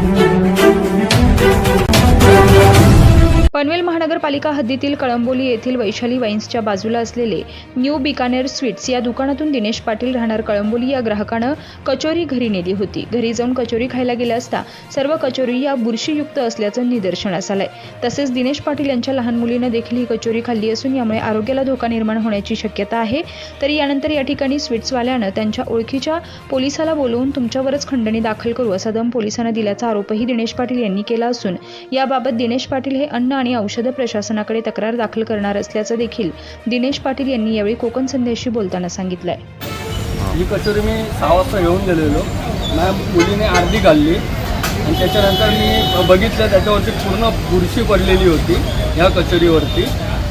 Thank you. Panvel महानगरपालिका हद्दीतील कळंबोली येथील वैशाली वाईन्सच्या बाजूला असलेले न्यू बिकानेर स्वीट्स या दुकानातून दिनेश पाटील राहणार कळंबोली या ग्राहकानं कचोरी घरी नेली होती. घरी जाऊन कचोरी खायला गेल्या असता सर्व कचोरी या बुरशीयुक्त असल्याचं निदर्शनास आलंय. तसेच दिनेश पाटील यांच्या लहान मुलीनं देखील ही कचोरी खाल्ली असून यामुळे आरोग्याला धोका निर्माण होण्याची शक्यता आहे. तरी यानंतर या ठिकाणी स्वीट्सवाल्यानं त्यांच्या ओळखीच्या पोलिसाला बोलवून तुमच्यावरच खंडणी दाखल करू असा दम पोलिसांना दिल्याचा आरोपही दिनेश पाटील यांनी केला असून याबाबत दिनेश पाटील हे अन्न आणि औषध प्रशासनाकडे तक्रार दाखल करणार असल्याचं देखील दिनेश पाटील यांनी यावेळी कोकण संदेशशी बोलताना सांगितलंय. ही कचोरी मी सहा वाजता घेऊन गेलेलो. माझ्या मुलीने अर्धी घालली आणि त्याच्यानंतर मी बघितलं त्याच्यावरती पूर्ण बुरशी पडलेली होती ह्या कचोरीवरती.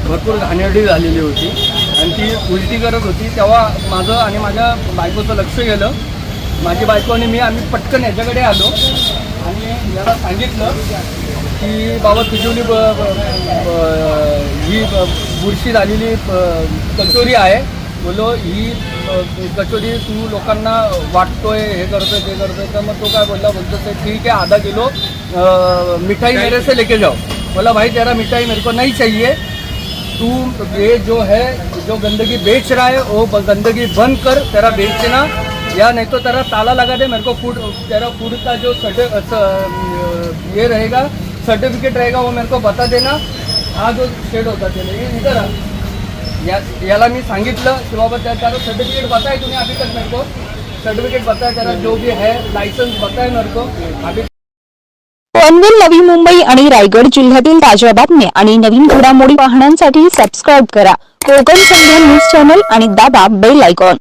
भरपूर घाणेरडी झालेली होती. आणि ती उलटी करत होती. तेव्हा माझं आणि माझ्या बायकोचं लक्ष गेलं. माझी बायको आणि मी आम्ही पटकन याच्याकडे आलो. आणि याला सांगितलं की बाबा तुझी ब ब- ब- ही बुरशी झालेली कचोरी आहे. बोलो ही कचोरी तू लोकांना वाटतोय हे करतोय ते करतोय. तर मग तो काय बोलला बोलतो ते ठीक है आधा किलो मिठाई मेरे से लेके जाओ. बोला भाई तेरा मिठाई मेरे को नहीं चाहिए. तू ये जो है जो गंदगी बेच रहा है वो गंदगी बंद कर तेरा बेचना. या नहीं तो तेरा ताला लगा दे मेरे को फ़ूड तेरा फ़ूड का जो सर्टि- अ, स- ये रहेगा सर्टिफिकेट रहेगा वो मेरे को बता देना। हा जो शेड होता ते ये इधर आ. या याला मी सांगितलं की बाबा त्या त्याला सर्टिफिकेट बताय तुम्ही अभी तक मेरे को। सर्टिफिकेट बताय त्याला जो भी है लायसन्स बताय मेरे को। अभी पनवेल नवी मुंबई आणि रायगड जिल्ह्यातील ताज्या बातम्या आणि नवीन घडामोडी पाहण्यासाठी सबस्क्राईब करा. कोकण संध्या न्यूज चॅनल आणि दाबा बेल आयकॉन